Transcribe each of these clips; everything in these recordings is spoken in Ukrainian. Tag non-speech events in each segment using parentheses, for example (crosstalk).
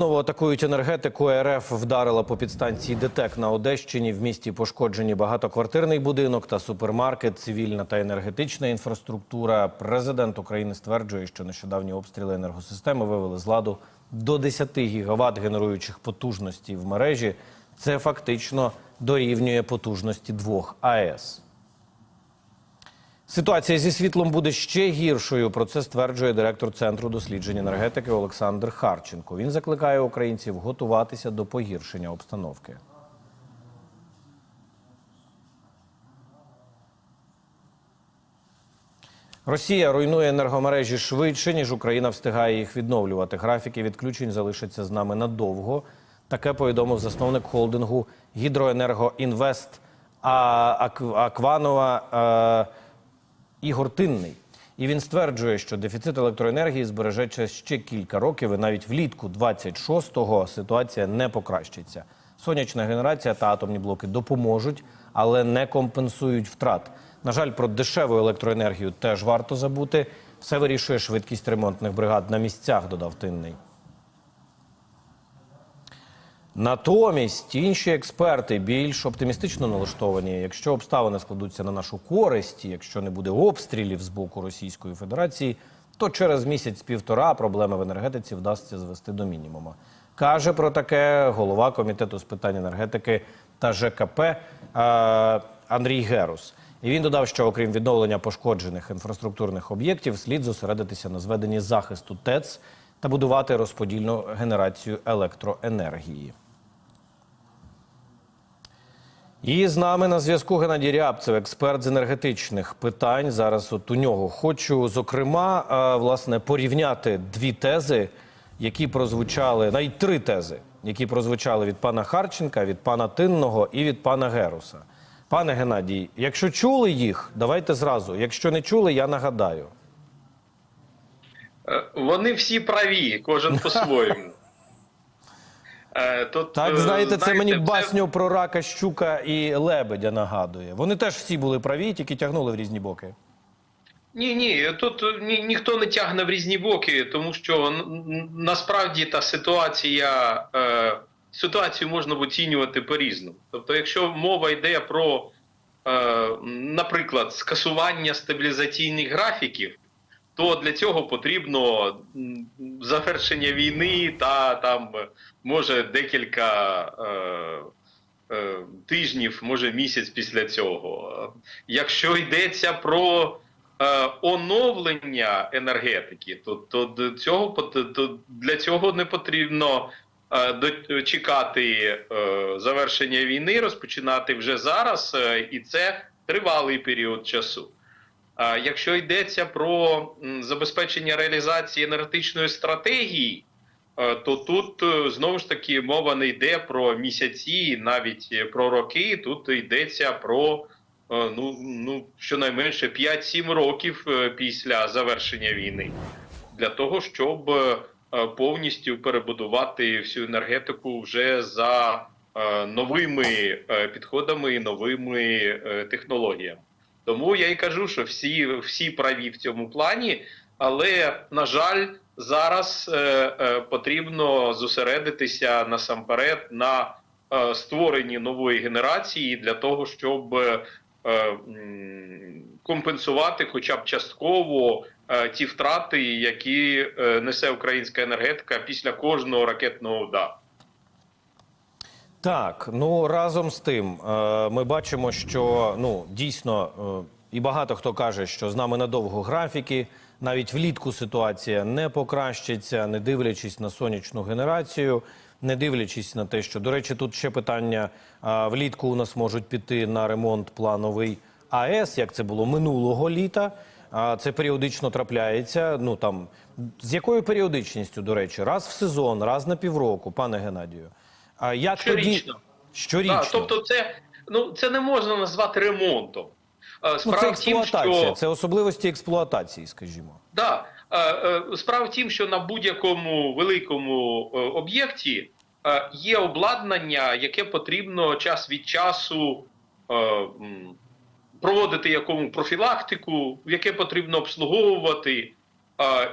Знову атакують енергетику. РФ вдарила по підстанції ДТЕК на Одещині. В місті пошкоджені багатоквартирний будинок та супермаркет, цивільна та енергетична інфраструктура. Президент України стверджує, що нещодавні обстріли енергосистеми вивели з ладу до 10 гігават генеруючих потужностей в мережі. Це фактично дорівнює потужності двох АЕС. Ситуація зі світлом буде ще гіршою. Про це стверджує директор центру досліджень енергетики Олександр Харченко. Він закликає українців готуватися до погіршення обстановки. Росія руйнує енергомережі швидше, ніж Україна встигає їх відновлювати. Графіки відключень залишаться з нами надовго. Таке повідомив засновник холдингу Гідроенергоінвест Акванова е, Ігор Тинний. І він стверджує, що дефіцит електроенергії збережеться ще кілька років, і навіть влітку 26-го ситуація не покращиться. Сонячна генерація та атомні блоки допоможуть, але не компенсують втрат. На жаль, про дешеву електроенергію теж варто забути. Все вирішує швидкість ремонтних бригад на місцях, додав Тинний. Натомість інші експерти більш оптимістично налаштовані. Якщо обставини складуться на нашу користь, якщо не буде обстрілів з боку Російської Федерації, то через місяць-півтора проблеми в енергетиці вдасться звести до мінімуму. Каже про таке голова комітету з питань енергетики та ЖКП е, Андрій Герус. І він додав, що окрім відновлення пошкоджених інфраструктурних об'єктів, слід зосередитися на зведенні захисту ТЕЦ та будувати розподільну генерацію електроенергії. І з нами на зв'язку Геннадій Рябцев, експерт з енергетичних питань. Зараз от у нього хочу, зокрема, е, власне, порівняти дві тези, які прозвучали, навіть три тези, які прозвучали від пана Харченка, від пана Тинного і від пана Геруса. Пане Геннадій, якщо чули їх, давайте зразу. Якщо не чули, я нагадаю. Е, Вони всі праві, кожен (laughs) по-своєму. Е, Тут, Так, е, знаєте, це мені це- басню про рака, щука і лебедя нагадує. Вони теж всі були праві, тільки тягнули в різні боки. Ні, ні, тут ні, ніхто не тягне в різні боки, тому що насправді та ситуація, е, ситуацію можна оцінювати по-різному. Тобто, якщо мова йде про, е, наприклад, скасування стабілізаційних графіків, то для цього потрібно завершення війни та там може декілька е, е, тижнів, може місяць після цього. Якщо йдеться про е, оновлення енергетики, то, то до цього то для цього не потрібно е, чекати е, завершення війни, розпочинати вже зараз, е, і це тривалий період часу. Якщо йдеться про забезпечення реалізації енергетичної стратегії, е, то тут е, знову ж таки мова не йде про місяці, навіть е, про роки. Тут йдеться про ну, ну щонайменше 5-7 років після завершення війни для того, щоб повністю перебудувати всю енергетику вже за новими підходами і новими технологіями. Тому я і кажу, що всі, всі праві в цьому плані, але на жаль, зараз е, е, потрібно зосередитися насамперед на е, створенні нової генерації для того, щоб е, м, компенсувати, хоча б частково, е, ті втрати, які е, несе українська енергетика після кожного ракетного удару. Так, ну разом з тим, е, ми бачимо, що ну дійсно е, і багато хто каже, що з нами надовго графіки. Навіть влітку ситуація не покращиться, не дивлячись на сонячну генерацію, не дивлячись на те, що до речі, тут ще питання е, влітку у нас можуть піти на ремонт плановий АЕС, як це було минулого літа. Це періодично трапляється. Ну там з якою періодичністю, до речі, раз в сезон, раз на півроку, пане Геннадію. А як Щорічно. тоді щорічно? Так, тобто, це ну це не можна назвати ремонтом. Е, ну, Справа це в тім, що це особливості експлуатації, скажімо. да, е, е, справа в тім, що на будь-якому великому об'єкті є обладнання, яке потрібно час від часу проводити якому профілактику, яке потрібно обслуговувати.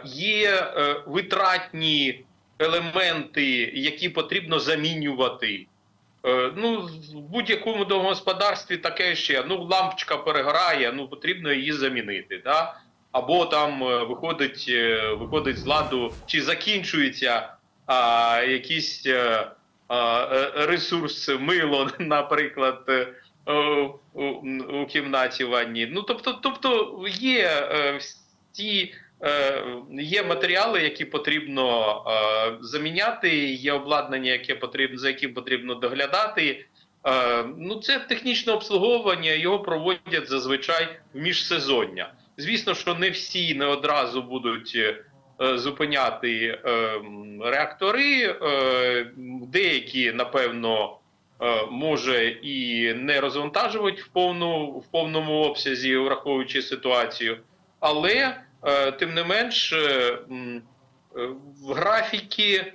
Є витратні елементи, які потрібно замінювати. Е, Ну, в будь-якому домогосподарстві таке ще. Ну, лампочка перегорає, ну потрібно її замінити. Да? Або там е, виходить, е, виходить з ладу, чи закінчується а, якийсь а, ресурс мило, (laughs) наприклад, у, у кімнаті ванні. Ну, тобто, тобто є всі. Е, Є матеріали, які потрібно е, заміняти, є обладнання, яке потрібно, за яким потрібно доглядати. Е, ну, це технічне обслуговування, його проводять зазвичай в міжсезоння. Звісно, що не всі не одразу будуть зупиняти реактори. Деякі, напевно, може і не розвантажувати в, повну, в повному обсязі, враховуючи ситуацію. Але тим не менш, е, е, графіки